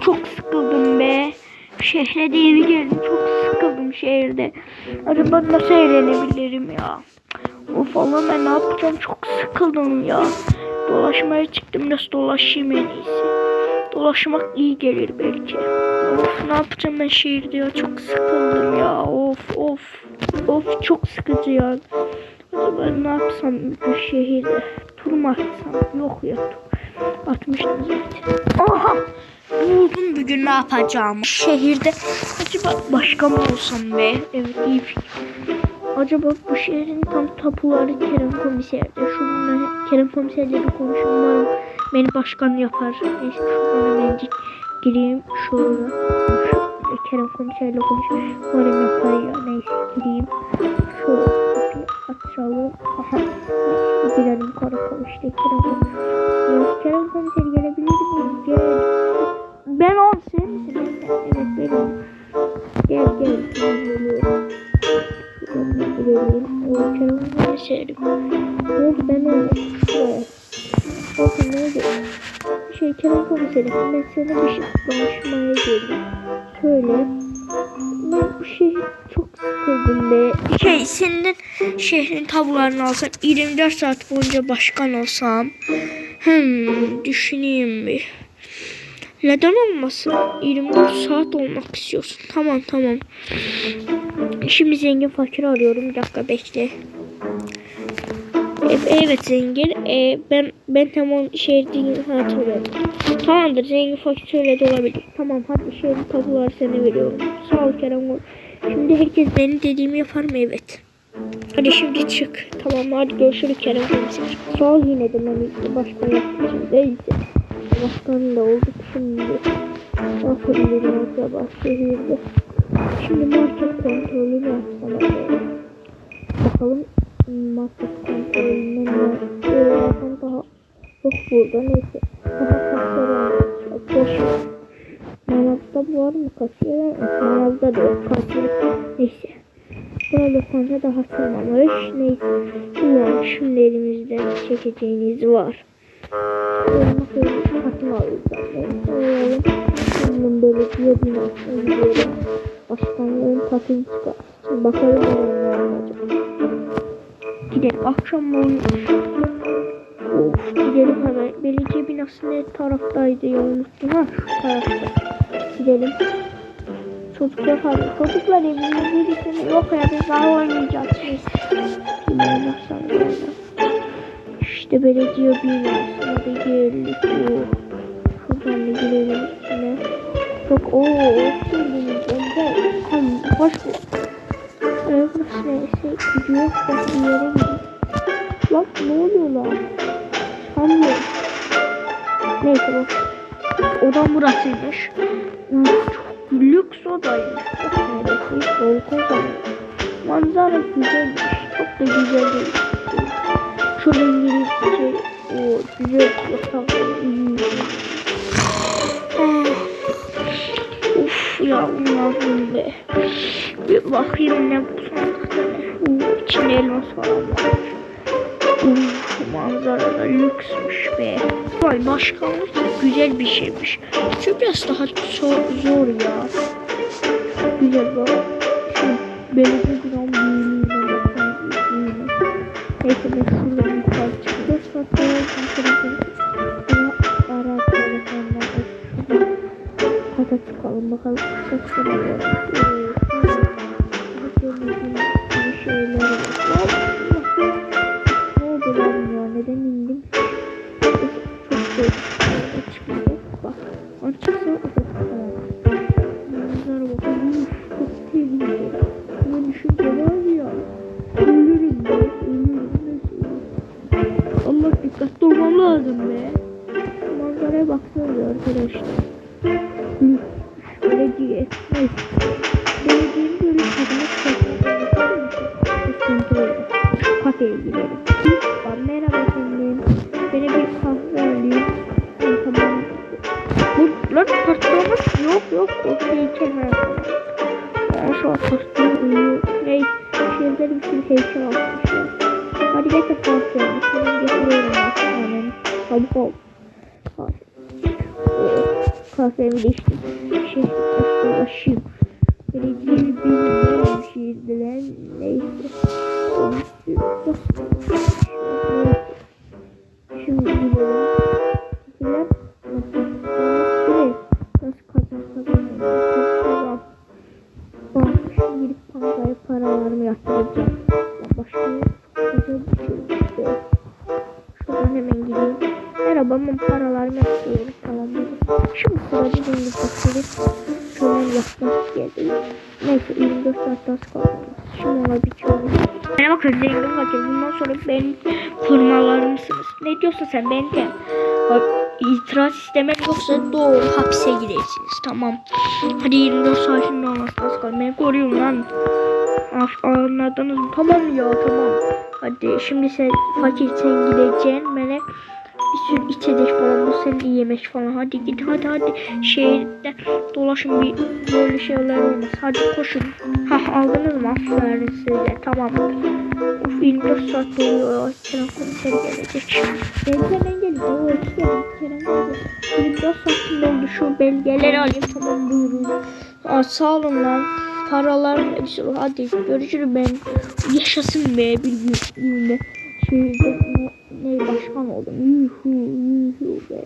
çok sıkıldım be. Şehre de yeni geldim. Çok sıkıldım şehirde. Acaba nasıl eğlenebilirim ya? Of Allah ben ne yapacağım? Çok sıkıldım ya. Dolaşmaya çıktım. Biraz dolaşayım en iyisi. Dolaşmak iyi gelir belki. Of ne yapacağım ben şehirde ya? Çok sıkıldım ya. Of of. Of çok sıkıcı ya. Acaba ne yapsam bu şehirde? Tur mu atsam? Yok ya. Atmıştım zaten. Aha! Buldum bugün ne yapacağım. Şehirde acaba başka mı olsam be? Evet iyi fikir. Acaba bu şehrin tam tapuları Kerem Komiser'de. Şununla Kerem Komiser'le bir konuşayım. Umarım beni başkan yapar. Neyse şuradan hemencik gireyim. Şu Kerem Komiser'le konuşayım. Umarım yapar ya. Neyse gireyim. Şöyle açalım. Aha. Girelim karakol işte Kerem Komiser. Sen misin? Evet benim. Gel gel. Şuradan girelim. O Kerem Komiser'im. Yok ben öyle. Bakın neydi? Şey Kerem Komiserim. Ben sana bir şey danışmaya geldim. Söyle. Ben bu şehir çok sıkıldım be. Şey senin şehrin tabularını alsam 24 saat boyunca başkan olsam. Hmm, düşüneyim bir. Neden olmasın? 24 saat olmak istiyorsun. Tamam tamam. Şimdi zengin fakir arıyorum. Bir dakika bekle. E- Evet zengin. E, ben ben tamam şehrin hatırlıyorum. Tamamdır zengin fakir söyledi olabilir. Tamam hadi şehrin tabuları sana veriyorum. Sağ ol Kerem. Şimdi herkes benim dediğimi yapar mı? Evet. Hadi şimdi çık. Tamam hadi görüşürüz Kerem. Sağ ol yine de beni başkan yaptığın için. Neyse. Başkan da olduk şimdi. Benim acaba şehirde. Şimdi market kontrolü ne yapsam? Bakalım market kontrolünden ne yapsam daha yok burada neyse. Boş ver. Manavda var mı kasiyer? Manavda da yok kasiyer. Neyse. Buna lokanta daha sığmamış. Neyse. Ulan şimdi elimizde çekeceğiniz var. Olmak üzere katma Neyse. Şimdi belediye binasına gidiyorum. Başkanlığın tatını çıkar. Şimdi bakalım ne olacak. Gidelim. Akşam olmuş. Of gidelim hemen. Belediye binası ne taraftaydı ya unuttum. Ha şu tarafta. Gidelim. Çocuklar hadi. Çocuklar evinde birisini yok ya biz daha oynayacağız. Baksana. İşte belediye binasına da geldik. Oh. Da girelim içine. Çok ooo. Sevdiğimiz önce. Tam hoş bu. Ee, burası neyse. Gidiyor. Bak bir yere gidiyor. Lan ne oluyor lan? Sanmıyorum. Neyse bak. Odam burasıymış. Çok lüks odaymış. Bak neredeyse balkon sanırım. Manzara güzelmiş. Çok da güzel değil. Şuradan girip şey, o güzel yatakları iyi. Ya Allah'ım be. Bir bakayım ne bu sandıkta ne. İçinde elmas falan var. Uf, manzara da lüksmüş be. Vay başkanlık güzel bir şeymiş. Şu biraz daha zor, zor ya. Güzel bak. Şu belediye bakın. büyüğlüğüne. Neyse ben şuradan bakalım. Lira var. Bir şeyler var. Ne oldu lan ya? Neden indim? Çok şey çıkmadı. Bak. Açıksa Manzara bakın. Uf, çok tehlikeli. Ama düşünce var ya. Ölürüm ben. Ölürüm. Nasıl? Allah dikkatli olmam lazım be. Manzaraya baksanıza arkadaşlar. Neyse. Belediyenin böyle tadına çıkartmak. Kafeye. Lütfen merhaba efendim. Beni bir kahve alayım. Tamam. Bu lan patlamış. Yok yok. O şey içemez. Ben şu an patlıyorum. Neyse. Şehirde bir sürü heykel atmışlar. Hadi getir kahveni. Şimdi getiriyorum ben. Çabuk ol. Hadi. Kahvemi de içtim. Şey, dolaşayım. Belediye bir şehirdiler. Neyse. Şimdi paralarımı yatıyorum. Tamam dedim. Şimdi sırada zengin fakiri. Şöyle yaklaşık geldi. Neyse 24 saat daha kaldı. Şimdi ona çağırayım. Merhaba kız zengin fakir. Bundan sonra benim korumalarımsınız. Ne diyorsun sen benden? Bak, İtiraz istemek yoksa doğru hapse gidersiniz. Tamam. Hadi 24 saatin olmaz. Az kaldı. Beni koruyun lan. Anladınız mı? Tamam ya tamam. Hadi şimdi sen fakir sen gideceksin. Bana bir sürü içecek falan bu senin yemek falan. Hadi git hadi hadi. Şehirde dolaşın bir böyle şeyler olmaz. Hadi koşun. Hah aldınız mı? Aferin size. Tamam. Uf 24 saat doluyor. Kerem komiser gelecek. Ben hemen gelin. Oo Kerem. Kerem geldi. 24 saatim oldu. Şu belgeleri alayım. Tamam buyurun. Aa, sağ olun lan. Olur. Hadi görüşürüz ben. Yaşasın be bir gün. Günde. Şehirde ne, ne başkan oldum. Yuhu yuhu be.